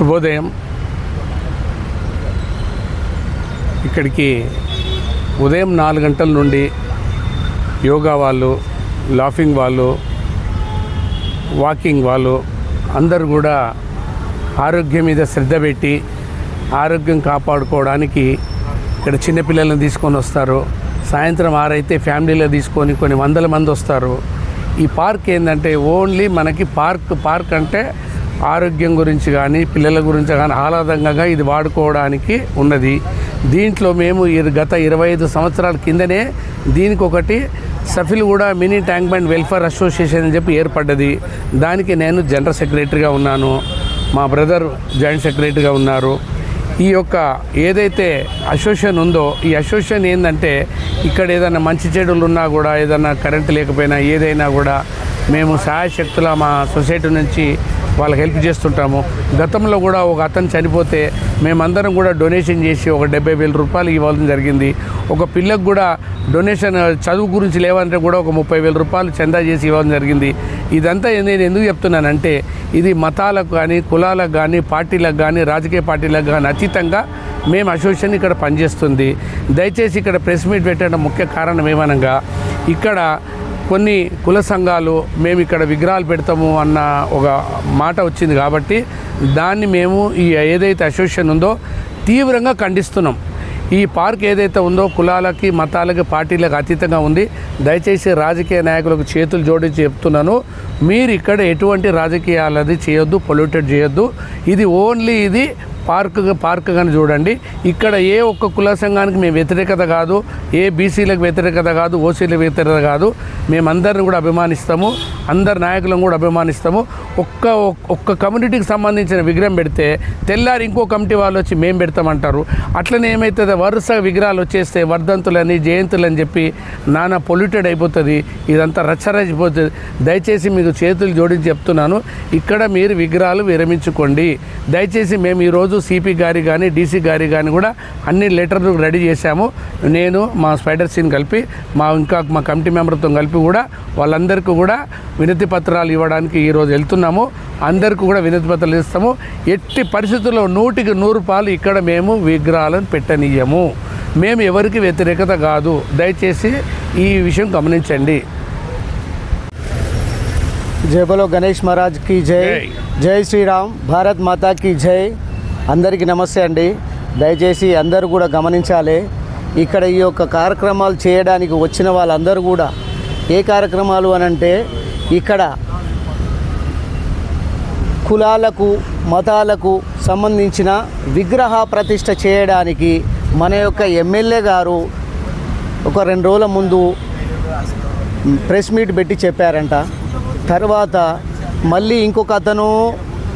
శుభోదయం. ఇక్కడికి ఉదయం నాలుగు గంటల నుండి యోగా వాళ్ళు లాఫింగ్ వాళ్ళు వాకింగ్ వాళ్ళు అందరు కూడా ఆరోగ్యం మీద శ్రద్ధ పెట్టి ఆరోగ్యం కాపాడుకోవడానికి ఇక్కడ చిన్నపిల్లలను తీసుకొని వస్తారు. సాయంత్రం ఆరైతే ఫ్యామిలీలో తీసుకొని కొన్ని వందల మంది వస్తారు. ఈ పార్క్ ఏంటంటే ఓన్లీ మనకి పార్క్ పార్క్ అంటే ఆరోగ్యం గురించి కానీ పిల్లల గురించి కానీ ఆహ్లాదంగా ఇది వాడుకోవడానికి ఉన్నది. దీంట్లో మేము ఈ గత ఇరవై ఐదు సంవత్సరాల కిందనే దీనికి ఒకటి సఫిల్ కూడా mini tank bund welfare association అని చెప్పి ఏర్పడ్డది. దానికి నేను జనరల్ సెక్రటరీగా ఉన్నాను. మా బ్రదర్ జాయింట్ సెక్రటరీగా ఉన్నారు. ఈ యొక్క ఏదైతే అసోసియేషన్ ఉందో ఈ అసోసియేషన్ ఏంటంటే ఇక్కడ ఏదైనా మంచి చెడులు ఉన్నా కూడా ఏదైనా కరెంట్ లేకపోయినా ఏదైనా కూడా మేము సహాయశక్తుల మా సొసైటీ నుంచి వాళ్ళకి హెల్ప్ చేస్తుంటాము. గతంలో కూడా ఒక అతను చనిపోతే మేమందరం కూడా డొనేషన్ చేసి ఒక డెబ్బై వేల రూపాయలు ఇవ్వడం జరిగింది. ఒక పిల్లకు కూడా డొనేషన్ చదువు గురించి లేవంటే కూడా ఒక ముప్పై వేల రూపాయలు చందా చేసి ఇవ్వడం జరిగింది. ఇదంతా నేను ఎందుకు చెప్తున్నానంటే ఇది మతాలకు కానీ కులాలకు కానీ పార్టీలకు కానీ రాజకీయ పార్టీలకు కానీ అతీతంగా మేము అసోసియేషన్ ఇక్కడ పనిచేస్తుంది. దయచేసి ఇక్కడ ప్రెస్ మీట్ పెట్టడం ముఖ్య కారణం ఏమనగా ఇక్కడ కొన్ని కుల సంఘాలు మేము ఇక్కడ విగ్రహాలు పెడతాము అన్న ఒక మాట వచ్చింది కాబట్టి దాన్ని మేము ఈ ఏదైతే అసోసియేషన్ ఉందో తీవ్రంగా ఖండిస్తున్నాం. ఈ పార్క్ ఏదైతే ఉందో కులాలకి మతాలకి పార్టీలకు అతీతంగా ఉంది. దయచేసి రాజకీయ నాయకులకు చేతులు జోడించి చెప్తున్నాను. మీరు ఇక్కడ ఎటువంటి రాజకీయాలది చేయొద్దు పొల్యూటెడ్ చేయొద్దు. ఇది ఓన్లీ ఇది పార్క్ పార్క్ కానీ చూడండి. ఇక్కడ ఏ ఒక్క కుల సంఘానికి మేము వ్యతిరేకత కాదు ఏ బీసీలకు వ్యతిరేకత కాదు ఓసీలకు వ్యతిరేకత కాదు. మేమందరిని కూడా అభిమానిస్తాము అందరి నాయకులను కూడా అభిమానిస్తాము. ఒక్క ఒక్క కమ్యూనిటీకి సంబంధించిన విగ్రహం పెడితే తెల్లారి ఇంకో కమిటీ వాళ్ళు వచ్చి మేము పెడతామంటారు. అట్లనే ఏమవుతుంది వరుస విగ్రహాలు వచ్చేస్తే వర్ధంతులని జయంతులని చెప్పి నానా పొల్యూటెడ్ అయిపోతుంది. ఇదంతా రచ్చరచిపోతుంది. దయచేసి మీకు చేతులు జోడించి చెప్తున్నాను. ఇక్కడ మీరు విగ్రహాలు విరమించుకోండి. దయచేసి మేము ఈరోజు సిపి గారి కానీ డీసీ గారి కానీ కూడా అన్ని లెటర్లు రెడీ చేశాము. నేను మా స్పైడర్ సీన్ కలిపి మా ఇంకా మా కమిటీ మెంబర్తో కలిపి కూడా వాళ్ళందరికీ కూడా వినతి పత్రాలు ఇవ్వడానికి ఈరోజు వెళ్తున్నాము. అందరికీ కూడా వినతి పత్రాలు ఇస్తాము. ఎట్టి పరిస్థితుల్లో నూటికి నూరు పాలు ఇక్కడ మేము విగ్రహాలను పెట్టనీయము. మేము ఎవరికి వ్యతిరేకత కాదు. దయచేసి ఈ విషయం గమనించండి. జై బలో గణేష్ మహారాజ్కి జై. జై. జై శ్రీరామ్. భారత్ మాతా కి జై. అందరికీ నమస్తే అండి. దయచేసి అందరూ కూడా గమనించాలి. ఇక్కడ ఈ యొక్క కార్యక్రమాలు చేయడానికి వచ్చిన వాళ్ళందరూ కూడా ఏ కార్యక్రమాలు అని అంటే ఇక్కడ కులాలకు మతాలకు సంబంధించిన విగ్రహ ప్రతిష్ట చేయడానికి మన యొక్క ఎమ్మెల్యే గారు ఒక రెండు రోజుల ముందు ప్రెస్ మీట్ పెట్టి చెప్పారంట. తర్వాత మళ్ళీ ఇంకొక అతను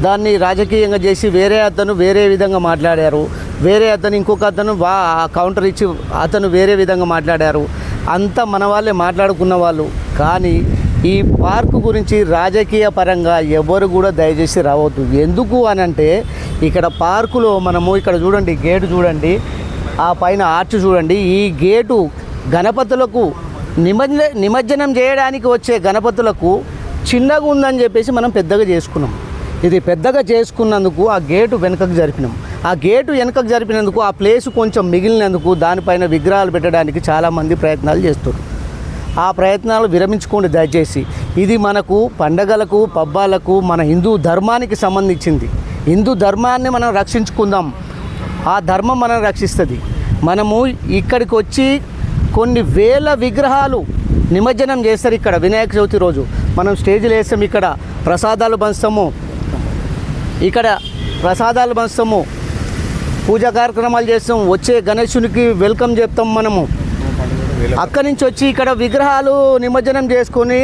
దాన్ని రాజకీయంగా చేసి వేరే అతను వేరే విధంగా మాట్లాడారు. వేరే అతను ఇంకొక అతను వా కౌంటర్ ఇచ్చి అతను వేరే విధంగా మాట్లాడారు. అంతా మన వాళ్ళే మాట్లాడుకున్న వాళ్ళు. కానీ ఈ పార్కు గురించి రాజకీయ పరంగా ఎవరు కూడా దయచేసి రావద్దు. ఎందుకు అని అంటే ఇక్కడ పార్కులో మనము ఇక్కడ చూడండి గేటు చూడండి ఆ పైన ఆర్చ్ చూడండి ఈ గేటు గణపతులకు నిమజ్జ నిమజ్జనం చేయడానికి వచ్చే గణపతులకు చిన్నగా ఉందని చెప్పేసి మనం పెద్దగా చేసుకున్నాం. ఇది పెద్దగా చేసుకున్నందుకు ఆ గేటు వెనుకకు జరిపినాం. ఆ గేటు వెనుకకు జరిపినందుకు ఆ ప్లేస్ కొంచెం మిగిలినందుకు దానిపైన విగ్రహాలు పెట్టడానికి చాలామంది ప్రయత్నాలు చేస్తారు ఆ ప్రయత్నాలు విరమించుకోండి దయచేసి. ఇది మనకు పండగలకు పబ్బాలకు మన హిందూ ధర్మానికి సంబంధించింది. హిందూ ధర్మాన్ని మనం రక్షించుకుందాం. ఆ ధర్మం మనం రక్షిస్తుంది. మనము ఇక్కడికి వచ్చి కొన్ని వేల విగ్రహాలు నిమజ్జనం చేస్తారు ఇక్కడ వినాయక చవితి రోజు. మనం స్టేజ్లు వేస్తాం ఇక్కడ. ప్రసాదాలు పంచుతాము. ఇక్కడ ప్రసాదాలు పంచుతాము పూజా కార్యక్రమాలు చేస్తాం. వచ్చే గణేశునికి వెల్కమ్ చెప్తాం మనము. అక్కడి నుంచి వచ్చి ఇక్కడ విగ్రహాలు నిమజ్జనం చేసుకొని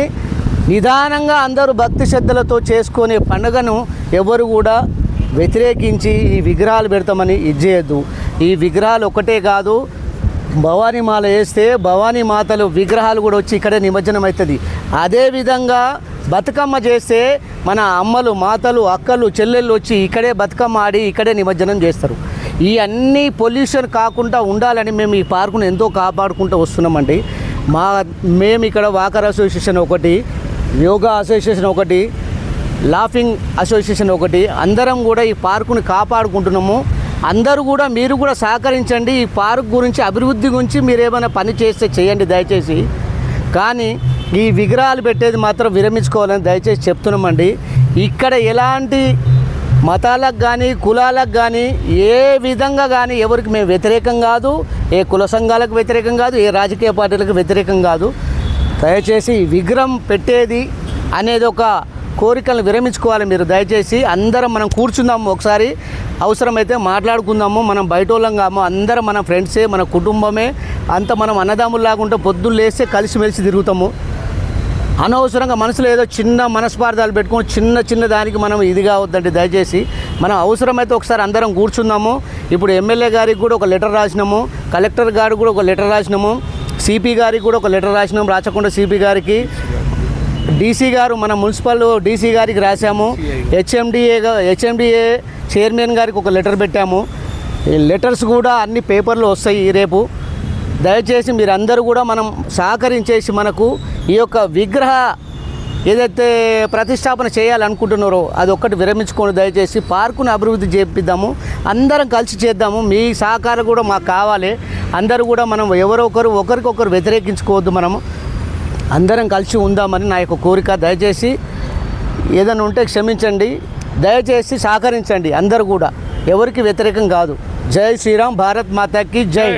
నిదానంగా అందరూ భక్తి శ్రద్ధలతో చేసుకునే పండుగను ఎవరు కూడా వ్యతిరేకించి ఈ విగ్రహాలు పెడతామని ఇది ఈ విగ్రహాలు ఒకటే కాదు భవానీ మాల వేస్తే భవానీ మాతలు విగ్రహాలు కూడా వచ్చి ఇక్కడే నిమజ్జనం అవుతుంది. అదేవిధంగా బతుకమ్మ చేస్తే మన అమ్మలు మాతలు అక్కలు చెల్లెళ్ళు వచ్చి ఇక్కడే బతుకమ్మ ఆడి ఇక్కడే నిమజ్జనం చేస్తారు. ఈ అన్ని పొల్యూషన్ కాకుండా ఉండాలని మేము ఈ పార్కును ఎంతో కాపాడుకుంటూ వస్తున్నామండి. మా మేము ఇక్కడ వాకర్ అసోసియేషన్ ఒకటి యోగా అసోసియేషన్ ఒకటి లాఫింగ్ అసోసియేషన్ ఒకటి అందరం కూడా ఈ పార్కుని కాపాడుకుంటున్నాము. అందరూ కూడా మీరు కూడా సహకరించండి. ఈ పార్క్ గురించి అభివృద్ధి గురించి మీరు ఏమైనా పని చేస్తే చేయండి దయచేసి. కానీ ఈ విగ్రహాలు పెట్టేది మాత్రం విరమించుకోవాలని దయచేసి చెప్తున్నామండి. ఇక్కడ ఎలాంటి మతాలకు కానీ కులాలకు కానీ ఏ విధంగా కానీ ఎవరికి మేము వ్యతిరేకం కాదు ఏ కుల సంఘాలకు వ్యతిరేకం కాదు ఏ రాజకీయ పార్టీలకు వ్యతిరేకం కాదు. దయచేసి ఈ విగ్రహం పెట్టేది అనేది ఒక కోరికలను విరమించుకోవాలి మీరు. దయచేసి అందరం మనం కూర్చుందాము ఒకసారి. అవసరమైతే మాట్లాడుకుందాము. మనం బయట వాళ్ళం కాము. అందరం మన ఫ్రెండ్సే మన కుటుంబమే. అంత మనం అన్నదమ్ముల్లాగా ఉంటే పొద్దున్న లేస్తే కలిసిమెలిసి తిరుగుతాము. అనవసరంగా మనసులో ఏదో చిన్న మనస్పార్థాలు పెట్టుకొని చిన్న చిన్న దానికి మనం ఇది కావద్దండి. దయచేసి మనం అవసరమైతే ఒకసారి అందరం కూర్చున్నాము ఇప్పుడు ఎమ్మెల్యే గారికి కూడా ఒక లెటర్ రాసినాము. కలెక్టర్ గారికి కూడా ఒక లెటర్ రాసినాము. సిపి గారికి కూడా ఒక లెటర్ రాసినాము. రాచకొండ సిపి గారికి. డీసీ గారు మన మున్సిపల్ డీసీ గారికి రాశాము. హెచ్ఎండిఏ హెచ్ఎండిఏ చైర్మన్ గారికి ఒక లెటర్ పెట్టాము. ఈ లెటర్స్ కూడా అన్ని పేపర్లు వస్తాయి రేపు. దయచేసి మీరందరూ కూడా మనం సహకరించేసి మనకు ఈ యొక్క విగ్రహ ఏదైతే ప్రతిష్టాపన చేయాలనుకుంటున్నారో అది ఒక్కటి విరమించుకొని దయచేసి పార్కును అభివృద్ధి చేపిద్దాము. అందరం కలిసి చేద్దాము. మీ సహకారం కూడా మాకు కావాలి. అందరూ కూడా మనం ఎవరో ఒకరు ఒకరికొకరు వ్యతిరేకించుకోవద్దు మనము. అందరం కలిసి ఉందామని నా యొక్క కోరిక. దయచేసి ఏదైనా ఉంటే క్షమించండి. దయచేసి సహకరించండి అందరూ కూడా. ఎవరికి వ్యతిరేకం కాదు. జై శ్రీరామ్. భారత్ మాతాకి జై.